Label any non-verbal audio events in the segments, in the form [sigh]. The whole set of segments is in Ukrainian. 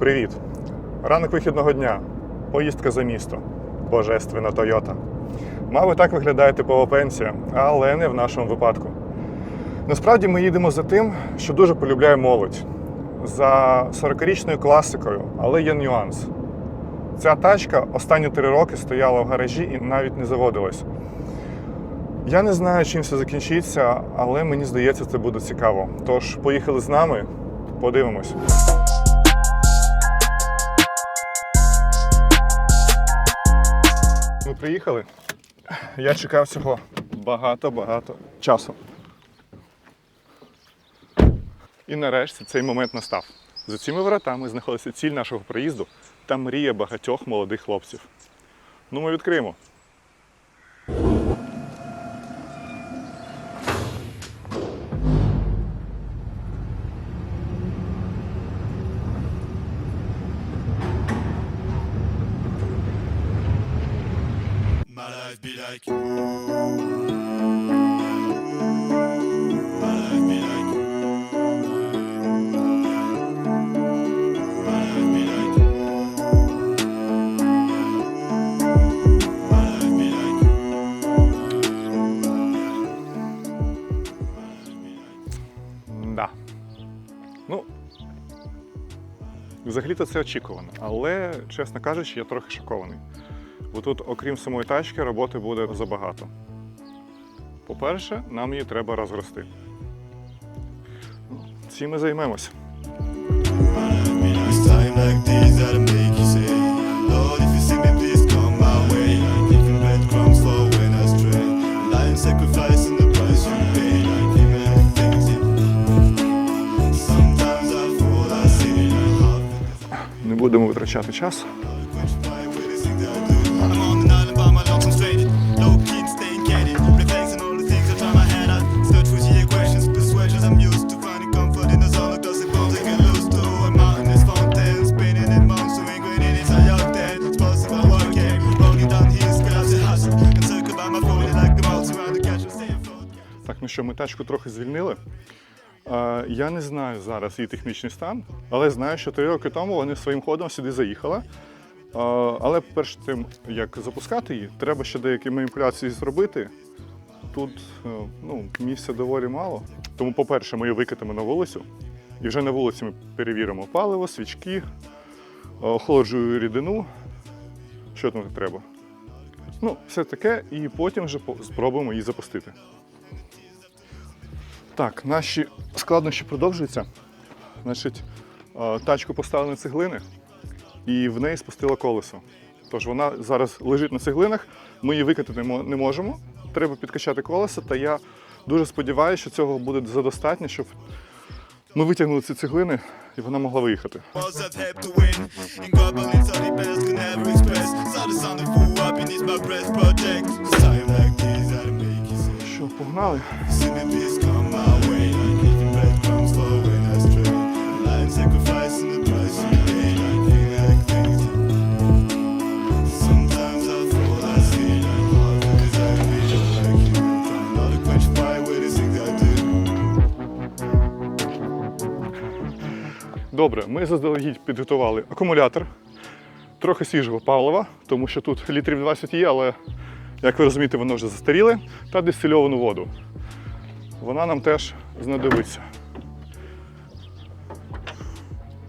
Привіт! Ранок вихідного дня. Поїздка за місто. Божественна Тойота. Мабуть, так виглядає типова пенсія, але не в нашому випадку. Насправді ми їдемо за тим, що дуже полюбляє молодь. За 40-річною класикою, але є нюанс. Ця тачка останні три роки стояла в гаражі і навіть не заводилась. Я не знаю, чим все закінчиться, але мені здається, це буде цікаво. Тож, поїхали з нами, подивимось. Ми приїхали. Я чекав цього багато-багато часу. І нарешті цей момент настав. За цими воротами знаходиться ціль нашого приїзду та мрія багатьох молодих хлопців. Ну, ми відкриємо. Взагалі-то це очікувано, але, чесно кажучи, я трохи шокований. Бо тут, окрім самої тачки, роботи буде забагато. По-перше, нам її треба розрости. Ну, Цим ми займемося. Stay afloat. Так, ну що, ми тачку трохи звільнили. Я не знаю зараз її технічний стан, але знаю, що три роки тому вони своїм ходом сюди заїхали. Але перш тим, як запускати її, треба ще деякі маніпуляції зробити. Тут е, ну, місця доволі мало. Тому, по-перше, ми її викатимо на вулицю. І вже на вулиці ми перевіримо паливо, свічки, е, охолоджую рідину. Що там треба? Ну, все таке, і потім вже спробуємо її запустити. Так, наші складнощі продовжуються. Значить, е, тачку поставили на цеглини і в неї спустило колесо. Тож вона зараз лежить на цеглинах, ми її викатати не можемо. Треба підкачати колесо, та я дуже сподіваюся, що цього буде задостатньо, щоб ми витягнули ці цеглини і вона могла виїхати. Walls I've Добре, ми заздалегідь підготували акумулятор, трохи свіжого палива, тому що тут літрів 20 є, але, як ви розумієте, воно вже застаріле, та дистильовану воду. Вона нам теж знадобиться.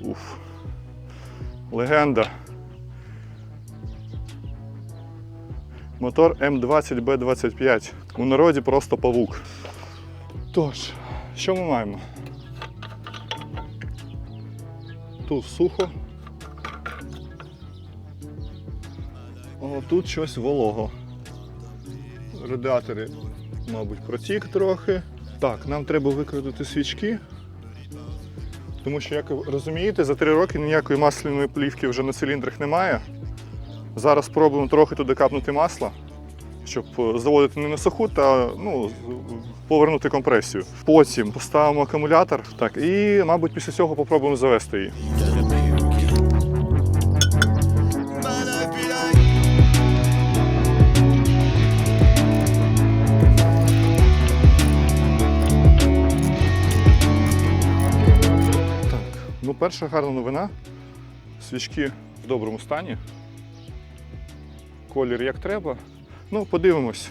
Уф. Легенда. Мотор М20Б25. У народі просто павук. Тож, що ми маємо? Тут сухо. О, тут щось волого. Радіатори, мабуть, протік трохи. Так, нам треба викрадати свічки. Тому що, як ви розумієте, за три роки ніякої масляної плівки вже на циліндрах немає. Зараз спробуємо трохи туди капнути масла, щоб е, заводити не на суху та ну, повернути компресію. Потім поставимо акумулятор так, і, мабуть, після цього попробуємо завести її. Ну, перша гарна новина. Свічки в доброму стані. Колір як треба. Ну, подивимось.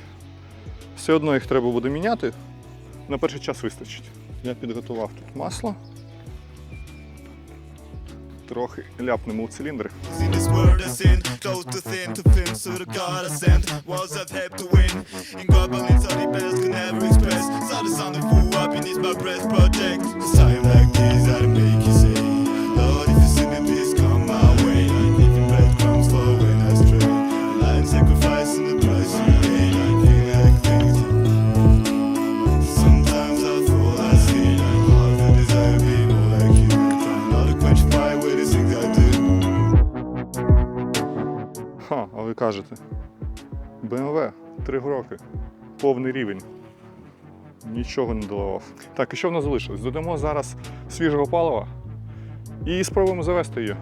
Все одно їх треба буде міняти. На перший час вистачить. Я підготував тут масло. Трохи ляпнемо у циліндри. Кажете. BMW, 3 роки. Повний рівень. Нічого не доливав. Так, і що в нас залишилось? Додамо зараз свіжого палива і спробуємо завести її.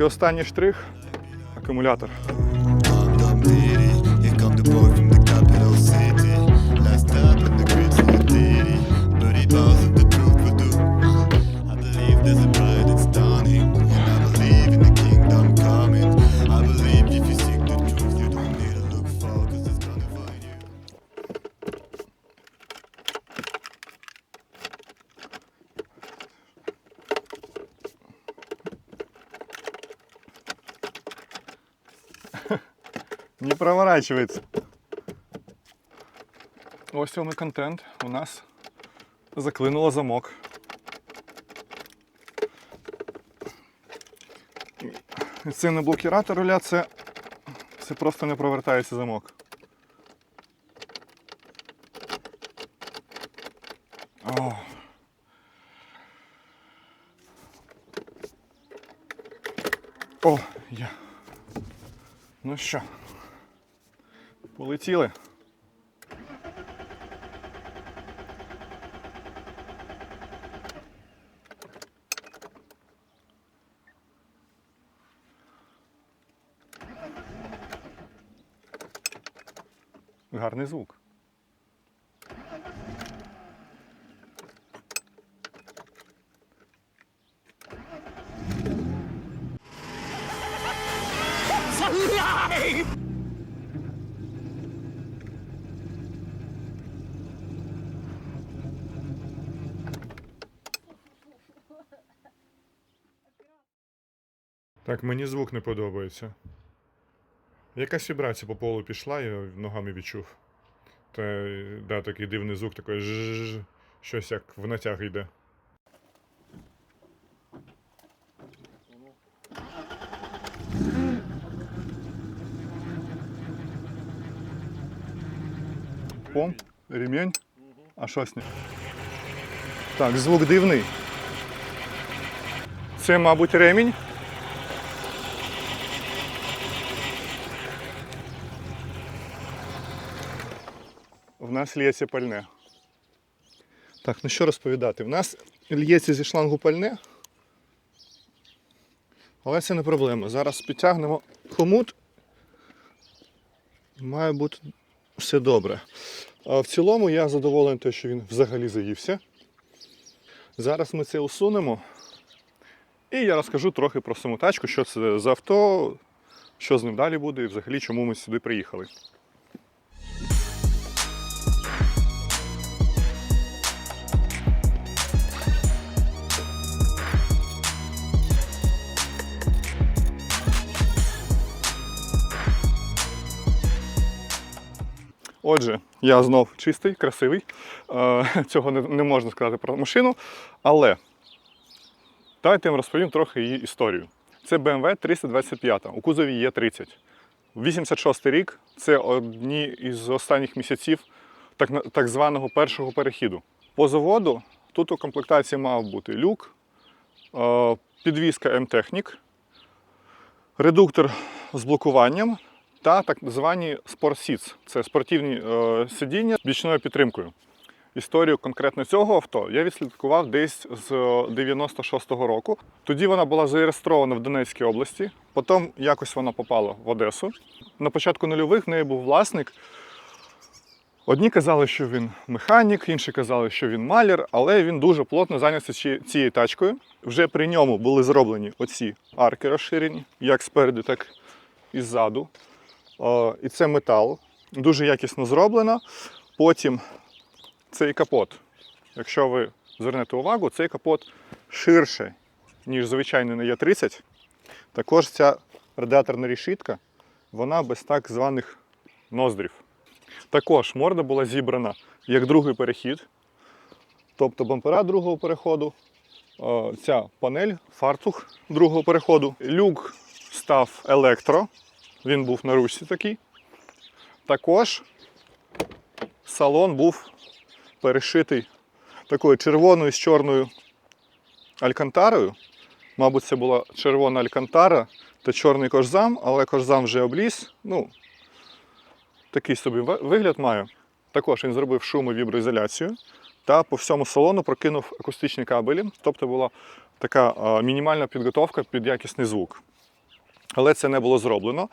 І останній штрих акумулятор. Не. Ось він і контент. У нас заклинуло замок. Це не блокіратор руля, це, це просто не провертається замок. О. О, я. Ну що, полетіли. Гарний звук. Так, мені звук не подобається. Якась вібрація по полу пішла, я ногами відчув. Та да, такий дивний звук, такий жжж, щось як в натяг йде. Помп, ремінь. А що з ним? Так, звук дивний. Це, мабуть, ремінь. Нас лється пальне. Так, ну що розповідати? В нас лється зі шлангу пальне. Але це не проблема. Зараз підтягнемо хомут. Має бути все добре. В цілому я задоволений, те, що він взагалі заївся. Зараз ми це усунемо. І я розкажу трохи про саму тачку, що це за авто, що з ним далі буде і взагалі чому ми сюди приїхали. Отже, я знов чистий, красивий. Е, [laughs] Цього не, можна сказати про машину. Але давайте я вам розповім трохи її історію. Це BMW 325, у кузові є 30. 86 рік це одні із останніх місяців так, так званого першого перехіду. По заводу тут у комплектації мав бути люк, е, підвізка М-Технік, редуктор з блокуванням та так звані Seats. Це спортивні е, сидіння з бічною підтримкою. Історію конкретно цього авто я відслідкував десь з 96-го року. Тоді вона була зареєстрована в Донецькій області, потім якось вона попала в Одесу. На початку нульових в неї був власник. Одні казали, що він механік, інші казали, що він маляр, але він дуже плотно зайнявся цією тачкою. Вже при ньому були зроблені оці арки розширені, як спереду, так і ззаду. І це метал. Дуже якісно зроблено. Потім цей капот. Якщо ви звернете увагу, цей капот ширше, ніж звичайний на Є30. Також ця радіаторна решітка, вона без так званих ноздрів. Також морда була зібрана як другий перехід, тобто бампера другого переходу, ця панель, фартух другого переходу. Люк став електро, він був на ручці такий. Також салон був перешитий такою червоною з чорною алькантарою. Мабуть, це була червона алькантара та чорний кожзам, але кожзам вже обліз. Ну, такий собі вигляд має. Також він зробив шум і віброізоляцію та по всьому салону прокинув акустичні кабелі. Тобто була така мінімальна підготовка під якісний звук. Але це не було зроблено.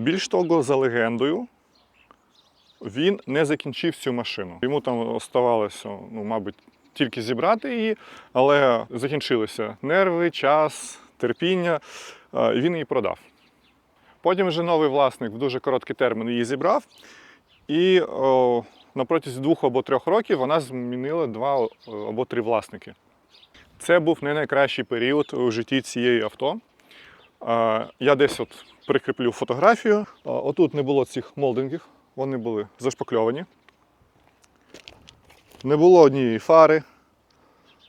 Більш того, за легендою, він не закінчив цю машину. Йому там оставалося, ну, мабуть, тільки зібрати її, але закінчилися нерви, час, терпіння. і Він її продав. Потім вже новий власник в дуже короткий термін її зібрав, і о, на протязі двох або трьох років вона змінила два або три власники. Це був не найкращий період у житті цієї авто. Я десь от прикріплю фотографію. Отут не було цих молдингів, вони були зашпакльовані. Не було однієї фари,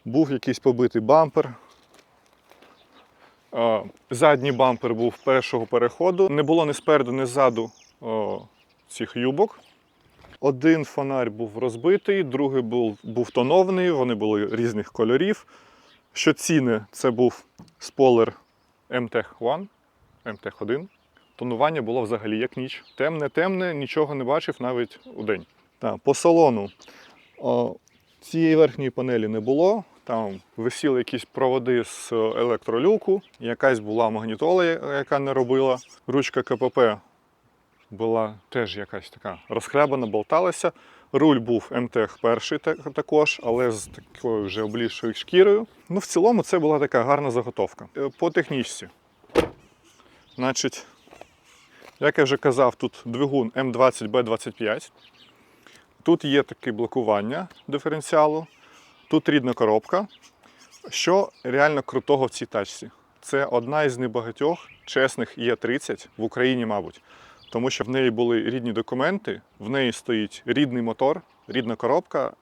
був якийсь побитий бампер. Задній бампер був першого переходу. Не було ні спереду, ні ззаду цих юбок. Один фонарь був розбитий, другий був, був тонований, вони були різних кольорів. Що ціни, це був спойлер MTech 1, MTech 1. Тонування було взагалі як ніч. Темне, темне, нічого не бачив навіть у день. Так, по салону о, цієї верхньої панелі не було. Там висіли якісь проводи з електролюку, якась була магнітола, яка не робила. Ручка КПП була теж якась така розхлябана, болталася. Руль був МТХ перший також, але з такою вже облізшою шкірою. Ну, в цілому це була така гарна заготовка. Е, По технічці. Значить, як я вже казав, тут двигун М20Б25. Тут є таке блокування диференціалу, тут рідна коробка. Що реально крутого в цій тачці? Це одна із небагатьох чесних Є30 в Україні, мабуть. Тому що в неї були рідні документи, в неї стоїть рідний мотор, рідна коробка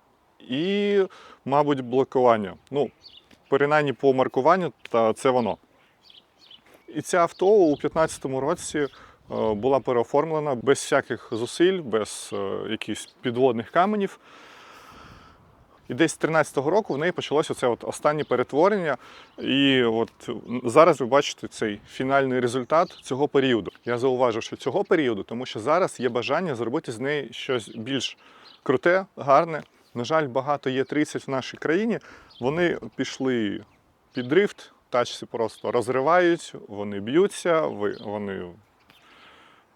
і, мабуть, блокування. Ну, принаймні по маркуванню, та це воно. І ця авто у 2015 році е, була переоформлена без всяких зусиль, без е, якихось підводних каменів. І десь з 13-го року в неї почалося це от останнє перетворення. І от зараз ви бачите цей фінальний результат цього періоду. Я зауважу, що цього періоду, тому що зараз є бажання зробити з неї щось більш круте, гарне. На жаль, багато є 30 в нашій країні. Вони пішли під дрифт, тачці просто розривають, вони б'ються, вони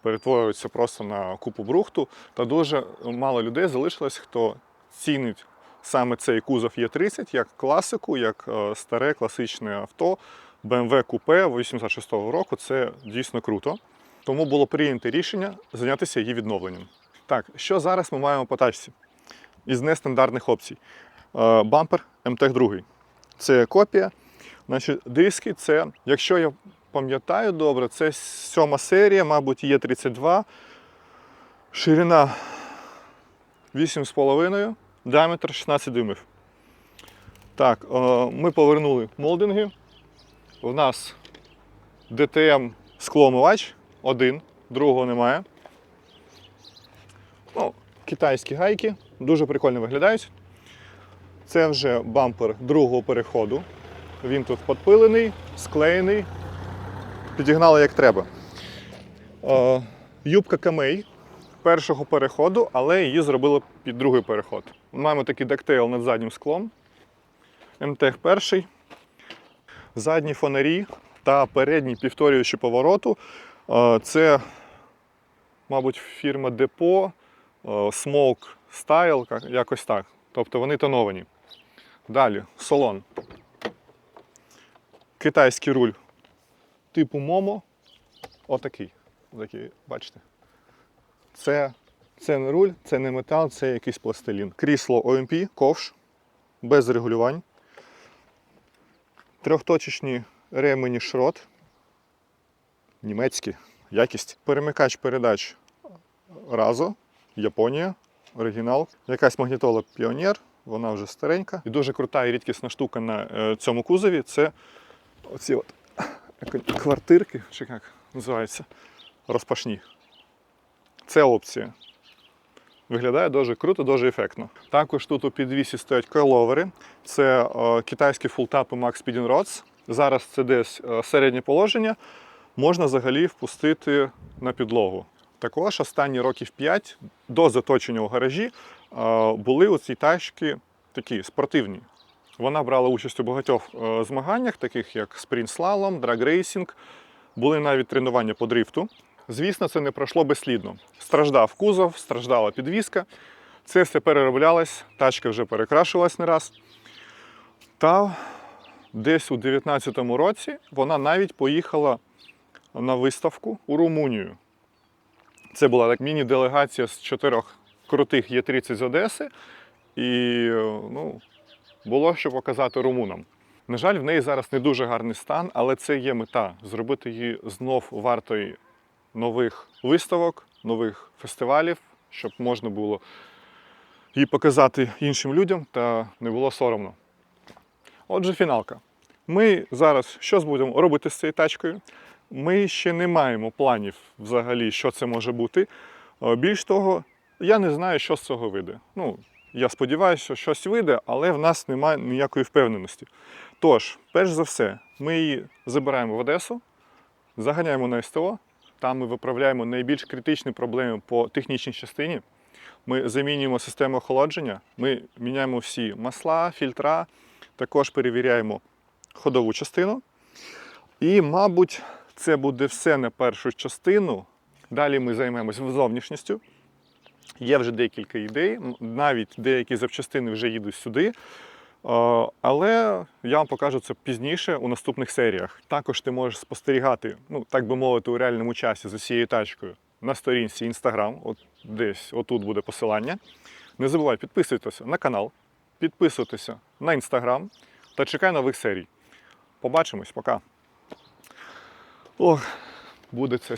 перетворюються просто на купу брухту. Та дуже мало людей залишилось, хто цінить саме цей кузов Є30 як класику, як е, старе класичне авто. BMW купе 86-го року це дійсно круто. Тому було прийнято рішення зайнятися її відновленням. Так, що зараз ми маємо по тачці? Із нестандартних опцій. Е, Бампер МТХ 2. Це копія. Значить, диски це, якщо я пам'ятаю добре, це сьома серія, мабуть, є 32. Ширина 8,5, діаметр 16 дюймів. Так, е, ми повернули молдинги. У нас DTM склоомивач один, другого немає. Ну, китайські гайки, дуже прикольно виглядають. Це вже бампер другого переходу. Він тут підпилений, склеєний, підігнали як треба. Е, Юбка камей першого переходу, але її зробили під другий переход. Маємо такий дектейл над заднім склом. МТЕХ перший. Задні фонарі та передній повторюючи повороту. Е, Це, мабуть, фірма Депо, е, Smoke Style, якось так. Тобто вони тоновані. Далі салон. Китайський руль типу Момо. Отакий. Отакий, бачите. Це, це не руль, це не метал, це якийсь пластилін. Крісло OMP, ковш, без регулювань. Трьохточечні ремені шрот. Німецькі. Якість. Перемикач передач Разо, Японія, оригінал. Якась магнітола Піонер, вона вже старенька. І дуже крута і рідкісна штука на е, цьому кузові це оці от [coughs] квартирки, чи як називається, розпашні. Це опція. Виглядає дуже круто, дуже ефектно. Також тут у підвісі стоять койловери. Це е, китайські фултапи Max Speeding Rods. Зараз це десь е, середнє положення. Можна взагалі впустити на підлогу. Також останні років 5 до заточення у гаражі е, були у цій тачки такі спортивні. Вона брала участь у багатьох змаганнях, таких як спринт-слалом, драг-рейсінг. Були навіть тренування по дрифту. Звісно, це не пройшло безслідно. Страждав кузов, страждала підвіска. Це все перероблялось, тачка вже перекрашувалась не раз. Та десь у 2019 році вона навіть поїхала на виставку у Румунію. Це була так міні-делегація з чотирьох крутих Є30 з Одеси. І ну, було що показати румунам. На жаль, в неї зараз не дуже гарний стан, але це є мета зробити її знов вартою нових виставок, нових фестивалів, щоб можна було її показати іншим людям та не було соромно. Отже, фіналка. Ми зараз що будемо робити з цією тачкою? Ми ще не маємо планів взагалі, що це може бути. Е, Більш того, я не знаю, що з цього вийде. Ну, я сподіваюся, що щось вийде, але в нас немає ніякої впевненості. Тож, перш за все, ми її забираємо в Одесу, заганяємо на СТО, там ми виправляємо найбільш критичні проблеми по технічній частині. Ми замінюємо систему охолодження, ми міняємо всі масла, фільтра, також перевіряємо ходову частину. І, мабуть, це буде все на першу частину. Далі ми займемося зовнішністю. Є вже декілька ідей, навіть деякі запчастини вже їдуть сюди. Е, Але я вам покажу це пізніше у наступних серіях. Також ти можеш спостерігати, ну так би мовити, у реальному часі з усією тачкою на сторінці Instagram, от десь отут буде посилання. Не забувай підписуйтеся на канал, підписуйтеся на Instagram та чекай нових серій. Побачимось, пока. Ох, буде це.